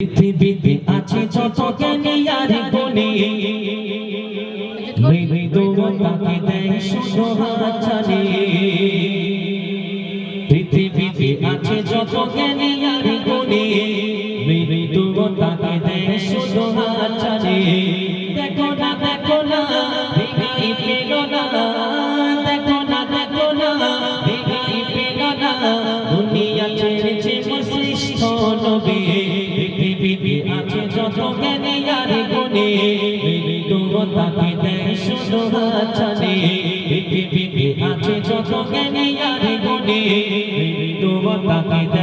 পৃথিবীতে আছে যত জ্ঞানী আর গুণী। মৃদু তাকে দেয় শুধু হাজারে পৃথিবীতে আছে যত জ্ঞানী আর যত জ্ঞানে আর গুণে তাকে দেয় শুধু হাজারে পৃথিবীতে আছে যত জ্ঞানে আর গুণী তাকে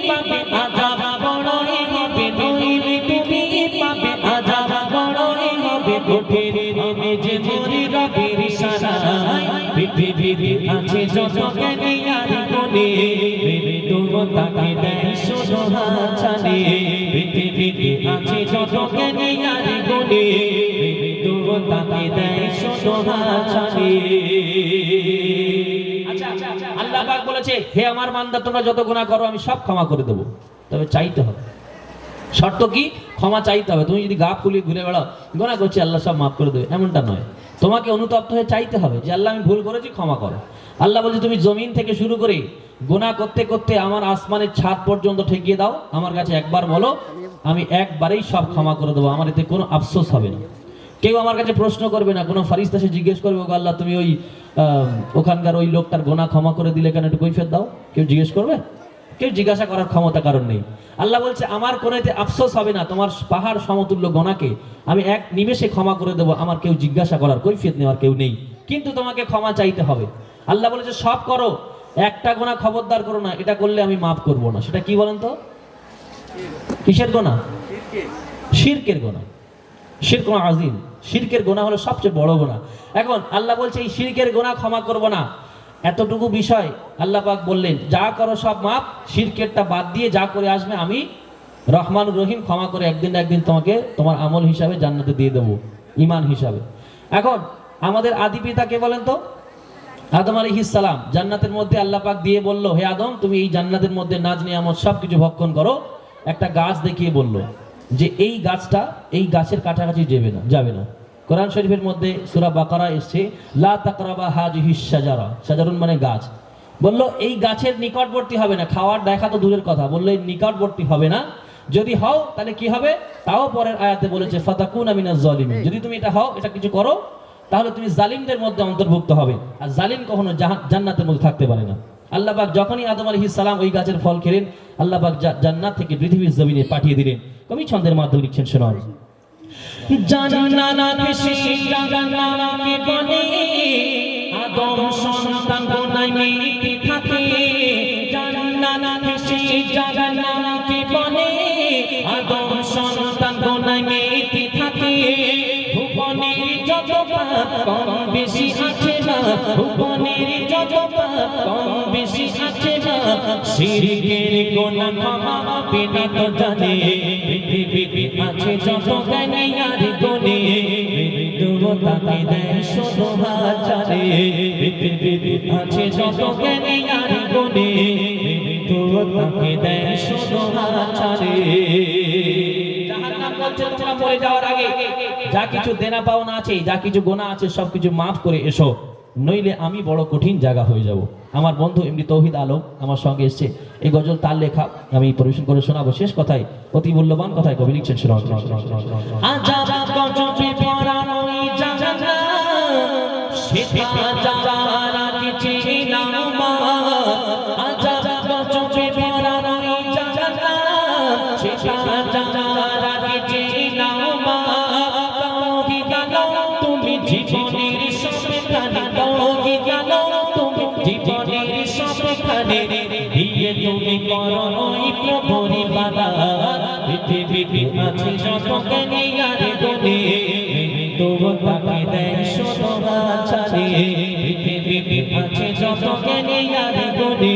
পাবে আজাব বড়ই হবে নইলে তুমি পাবে আজাব বড়ই হবে কঠিন আমি যে মরি রবির সারায় পৃথিবীতে আছে যত জ্ঞানী আর গুণী মৃত্যু তাকে দেয় শুধু হাছানি পৃথিবীতে আছে যত জ্ঞানী আর গুণী মৃত্যু তাকে দেয় শুধু হাছানি বলেছে, হে আমার বান্দা, তোমরা যত গুনাহ করো, আমি সব ক্ষমা করে দেবো। তবে চাইতে হবে। শর্ত কি? ক্ষমা চাইতে হবে। তুমি যদি গা ফুলিয়ে ঘুরে বেড়াও গোনা করছি, আল্লাহ সব মাফ করে দেবে। এমনটা নয়। তোমাকে অনুতপ্ত হয়ে চাইতে হবে যে, আল্লাহ, আমি ভুল করেছি, ক্ষমা করো। আল্লাহ বলছে, তুমি জমিন থেকে শুরু করে গোনা করতে করতে আমার আসমানের ছাদ পর্যন্ত ঠেকিয়ে দাও। আমার কাছে একবার বলো, আমি একবারেই সব ক্ষমা করে দেবো। আমার এতে কোনো আফসোস হবে না। কেউ আমার কাছে প্রশ্ন করবে না কোনো ফারিস্তা সে জিজ্ঞেস করবে "ওগো আল্লাহ তুমি ওই ওখানকার ওই লোকটার গোনা ক্ষমা করে দিলে কেন একটু কৈফিয়ত দাও? কেউ জিজ্ঞেস করবে? কেউ জিজ্ঞাসা করার ক্ষমতা কারণ নেই। আল্লাহ বলছে আমার কোনো এতে আফসোস হবে না তোমার পাহাড় সমতুল্য গোনাকে আমি এক নিমেষে ক্ষমা করে দেবো আমার কেউ জিজ্ঞাসা করার কৈফিয়ত নেওয়ার কেউ নেই। কিন্তু তোমাকে ক্ষমা চাইতে হবে। আল্লাহ বলেছে সব করো একটা গোনা খবরদার করো না এটা করলে আমি মাফ করব না। সেটা কি বলেন তো? কিসের গোনা? শিরকের। গোনা। শিরক আজিম শিরকের গোনা হলো সবচেয়ে বড় গোনা। এখন আল্লাহ বলছে, এই শিরকের গোনা ক্ষমা করব না। এতটুকু বিষয় আল্লাহ পাক বললেন, যা করো সব মাপ, শিরকেরটা বাদ দিয়ে যা করে আসবে আমি রহমান রহিম ক্ষমা করে একদিন একদিন তোমাকে তোমার আমল হিসাবে জান্নাতে দিয়ে দেবো ইমান হিসাবে। এখন আমাদের আদি পিতা কে বলেন তো? আদম সালাম। জান্নাতের মধ্যে আল্লাহ পাক দিয়ে বলল, হে আদম, তুমি এই জান্নাতের মধ্যে নাজ নিয়ামত সব কিছু ভক্ষণ করো। একটা গাছ দেখিয়ে বলল যে এই গাছটা, এই গাছের কাছাকাছি যাবে না যাবে না। কোরআন শরীফের মধ্যে সূরা বাকারা এসছে, লা তাকরাবা হাজিহিস শাজারা। শাজারুন মানে গাছ। বলল, এই গাছের নিকটবর্তী হবে না। খাওয়ার দেখা তো দূরের কথা। বলল, এই নিকটবর্তী হবে না। যদি হও, তাহলে কি হবে? তাও পরের আয়াতে বলেছে, ফাতাকুন আমিনাজ জালিমিন। যদি তুমি এটা হও, এটা কিছু করো, তাহলে তুমি জালিমদের মধ্যে অন্তর্ভুক্ত হবে। আর জালিম কখনো জান্নাতের মধ্যে থাকতে পারে না। আল্লাহবাক যখনই আদম আলাইহিস সালাম ওই গাছের ফল খেলেন আল্লাহবাক জান্নাত থেকে পৃথিবীর জমিনে পাঠিয়ে দিলেন। কবি ছন্দের মাধ্যমে লিখছেন শোনান জান্নাত বেশি জান্নাতকে বনে? আদম সন্তান মেতে কম বেশি আছে না ভুবনের যত কম বেশি আছে না শিরকের গোনা ক্ষমা বিনা তো জানে। পৃথিবীতে আছে যত জ্ঞানী আর গুণী মৃত্যু তাকে দেয় হাজারে পৃথিবীতে আছে যত জ্ঞানী আর গুণী মৃত্যু তাকে দেয় শুধু হাজারে যাওয়ার আগে যা কিছু দেনা পাওনা আছে যা কিছু গোনা আছে সব কিছু মাফ করে এসো। নইলে আমি বড় কঠিন জায়গা হয়ে যাব। আমার বন্ধু এমনি তৌহিদ আলম আমার সঙ্গে এসছে। এই গজল তার লেখা আমি পরিবেশন করে শোনাবো। শেষ কথায় অতি মূল্যবান কথায় কবি লিখছেন শোনাব আজাব জীবনের সবখানে তৌহিদ আলম তুমি জীবনের সবখানে দিয়ে তুমি করো ওই প্রভুর ইবাদত পৃথিবীতে আছে যত জ্ঞানী আর গুণী তবু তাকে দেয় শুধু ছাড়ে। পৃথিবীতে আছে যত জ্ঞানী আর গুণী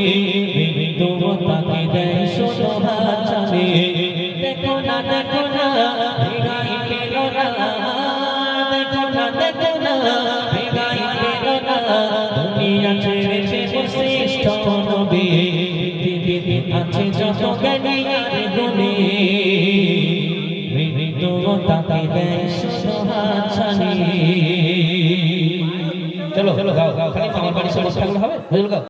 বিদায় পেল না। দুনিয়া ছেড়েছে শ্রেষ্ঠ নবী, পৃথিবীতে চলো গাও খালি আমার বাড়ি সব হবে?